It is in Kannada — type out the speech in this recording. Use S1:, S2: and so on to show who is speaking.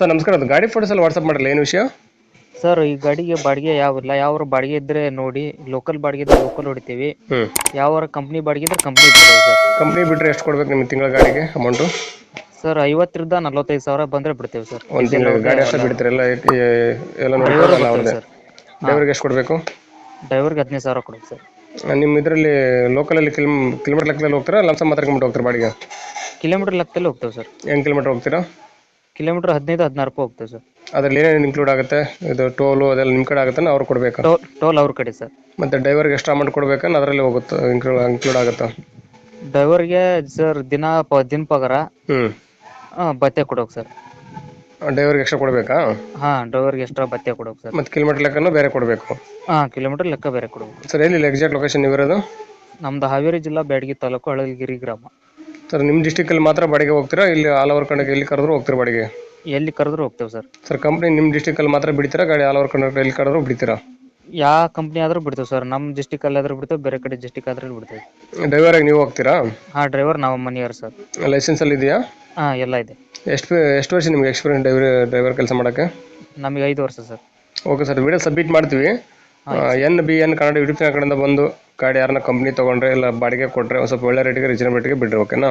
S1: ಸರ್ ನಮಸ್ಕಾರ. ಅದು ಗಾಡಿ ಫೋಟೋಸ್ ಎಲ್ಲ ವಾಟ್ಸಪ್ ಮಾಡಲ್ಲ ಏನು ವಿಷಯ?
S2: ಸರ್ ಈ ಗಾಡಿಗೆ ಬಾಡಿಗೆ ಯಾವಿಲ್ಲ. ಯಾವ ಬಾಡಿಗೆ ಇದ್ರೆ ನೋಡಿ ಲೋಕಲ್ ಬಾಡಿಗೆ ಇದ್ರೆ ಲೋಕಲ್ ಹೊಡಿತೀವಿ.
S1: ಹ್ಞೂ
S2: ಯಾವ ಕಂಪ್ನಿ ಬಾಡಿಗೆ ಇದ್ರೆ ಕಂಪ್ನಿ ಸರ್.
S1: ಕಂಪ್ನಿ ಬಿಟ್ಟರೆ ಎಷ್ಟು ಕೊಡ್ಬೇಕು ನಿಮ್ಮ ತಿಂಗಳ ಗಾಡಿಗೆ ಅಮೌಂಟು
S2: ಸರ್ ಐವತ್ತರಿಂದ ನಲ್ವತ್ತೈದು ಸಾವಿರ ಬಂದ್ರೆ ಬಿಡ್ತೇವೆ ಸರ್.
S1: ಒಂದು ತಿಂಗಳ ಗಾಡಿ ಅಷ್ಟೇ ಬಿಡ್ತೀರಲ್ಲ ಏ- ಏ- ಎಲ್ಲ ನೋಡ್ಕೊಳ್ಳಲ್ಲ ಅವ್ರದ್ದೇ.
S2: ಸರ್.
S1: ಡ್ರೈವರ್ಗೆ ಎಷ್ಟು ಕೊಡಬೇಕು?
S2: ಡ್ರೈವರ್ಗೆ ಹದಿನೈದು ಸಾವಿರ ಕೊಡ್ಬೇಕು ಸರ್.
S1: ನಿಮ್ಮ ಇದರಲ್ಲಿ ಲೋಕಲಲ್ಲಿ ಕಿಲೋ ಕಿಲೋಮೀಟರ್ ಲೆಕ್ಕದಲ್ಲಿ ಹೋಗ್ತೀರಾ? ಲಂಸ ಮಾತ್ರ ಕಿಲೋಮೀಟರ್ ಹೋಗ್ತೀರಾ ಬಾಡಿಗೆ?
S2: ಕಿಲೋಮೀಟರ್ ಲೆಕ್ಕದಲ್ಲಿ ಹೋಗ್ತೇವೆ ಸರ್.
S1: ಹೆಂಗೆ ಕಿಲೋಮೀಟರ್ ಹೋಗ್ತೀರಾ?
S2: ಕಿಲೋಮೀಟರ್ ಹದಿನೈದು ಹದಿನಾರು ರೂಪಾಯಿ ಹೋಗ್ತದೆ ಸರ್.
S1: ಅದ್ರಲ್ಲಿ ಏನೇನು ಇನ್ಕ್ಲೂಡ್ ಆಗುತ್ತೆ? ಇದು ಟೋಲು ಅದೆಲ್ಲ ನಿಮ್ಮ ಕಡೆ ಆಗುತ್ತೆ ಅವ್ರು ಕೊಡಬೇಕಾ?
S2: ಟೋಲ್ ಟೋಲ್ ಅವ್ರ ಕಡೆ ಸರ್.
S1: ಮತ್ತು ಡ್ರೈವರ್ಗೆ ಎಷ್ಟು ಅಮೌಂಟ್ ಕೊಡ್ಬೇಕನ್ನ ಅದರಲ್ಲಿ ಹೋಗುತ್ತೆ ಇನ್ಕ್ಲೂಡ್ ಇನ್ಕ್ಲೂಡ್ ಆಗುತ್ತಾ?
S2: ಡ್ರೈವರ್ಗೆ ಸರ್ ದಿನ ಪ ದಿನ ಪಗಾರ
S1: ಹ್ಞೂ
S2: ಹಾಂ ಭತ್ಯೆ ಕೊಡೋಕೆ ಸರ್.
S1: ಡ್ರೈವರ್ಗೆ ಎಕ್ಸ್ಟ್ರಾ ಕೊಡಬೇಕಾ?
S2: ಹಾಂ ಡ್ರೈವರ್ಗೆ ಎಕ್ಸ್ಟ್ರಾ ಬತ್ತೆ ಕೊಡೋಕೆ ಸರ್.
S1: ಮತ್ತು ಕಿಲೋಮೀಟರ್ ಲೆಕ್ಕನೂ ಬೇರೆ ಕೊಡಬೇಕು.
S2: ಹಾಂ ಕಿಲೋಮೀಟರ್ ಲೆಕ್ಕ ಬೇರೆ ಕೊಡಬೇಕು.
S1: ಸರ್ ಎಲ್ಲಿ ಎಕ್ಸಾಕ್ಟ್ ಲೊಕೇಶನ್ ಇರೋದು?
S2: ನಮ್ದು ಹಾವೇರಿ ಜಿಲ್ಲಾ ಬ್ಯಾಡಗಿ ತಾಲೂಕು ಹಳಗಿರಿ ಗ್ರಾಮ.
S1: ಸರ್ ನಿಮ್ಮ ಡಿಸ್ಟಿಕಲ್ಲಿ ಮಾತ್ರ ಬಾಡಿಗೆ ಹೋಗ್ತೀರಾ? ಇಲ್ಲಿ ಆಲ್ ಓವರ್ ಕರ್ನಾಟಕ ಎಲ್ಲಿ ಕರೆದ್ರು ಹೋಗ್ತೀರಾ ಬಾಡಿಗೆ?
S2: ಎಲ್ಲಿ ಕರೆದ್ರು ಹೋಗ್ತೇವೆ ಸರ್.
S1: ಸರ್ ಕಂಪ್ನಿ ನಿಮ್ಮ ಡಿಸ್ಟಿಕಲ್ಲಿ ಮಾತ್ರ ಬಿಡ್ತೀರಾ? ಗಾಡಿ ಆಲ್ ಓವರ್ ಕಡೆ ಎಲ್ಲಿ ಕರೆದ್ರು ಬಿಡ್ತೀರಾ?
S2: ಯಾವ ಕಂಪ್ನಿ ಆದ್ರೂ ಬಿಡ್ತೇವೆ ಸರ್. ನಮ್ಮ ಡಿಸ್ಟಿಕ್ ಅಲ್ಲಿ ಆದ್ರೂ ಬಿಡ್ತೇವೆ ಬೇರೆ ಕಡೆ ಡಿಸ್ಟಿಕ್ ಆದ್ರೂ ಬಿಡ್ತೇವೆ.
S1: ಡ್ರೈವರಾಗಿ ನೀವು ಹೋಗ್ತೀರಾ?
S2: ಹಾಂ ಡ್ರೈವರ್ ನಾವು ಮನಿಯರ್ ಸರ್.
S1: ಲೈಸೆನ್ಸ್ ಅಲ್ಲಿ ಇದೆಯಾ?
S2: ಹಾಂ ಎಲ್ಲ ಇದೆ.
S1: ಎಷ್ಟು ಎಷ್ಟು ವರ್ಷ ನಿಮಗೆ ಎಕ್ಸ್ಪೀರಿಯನ್ಸ್ ಡ್ರೈವರ್ ಡ್ರೈವರ್ ಕೆಲಸ ಮಾಡೋಕ್ಕೆ?
S2: ನಮಗೆ ಐದು ವರ್ಷ sir.
S1: Okay sir video submit ಮಾಡ್ತೀವಿ. N B N Kannada YouTube channel ಕಡೆಯಿಂದ ಬಂದು ಗಾಡಿ ಯಾರನ್ನ ಕಂಪ್ನಿ ತೊಗೊಂಡ್ರೆ ಇಲ್ಲ ಬಾಡಿಗೆ ಕೊಟ್ಟರೆ ಒಂದು ಸ್ವಲ್ಪ ಒಳ್ಳೆ ರೇಟಿಗೆ ರೀಸನಬಲ್ ರೇಟಿಗೆ ಬಿಡ್ರಿ ಓಕೆನಾ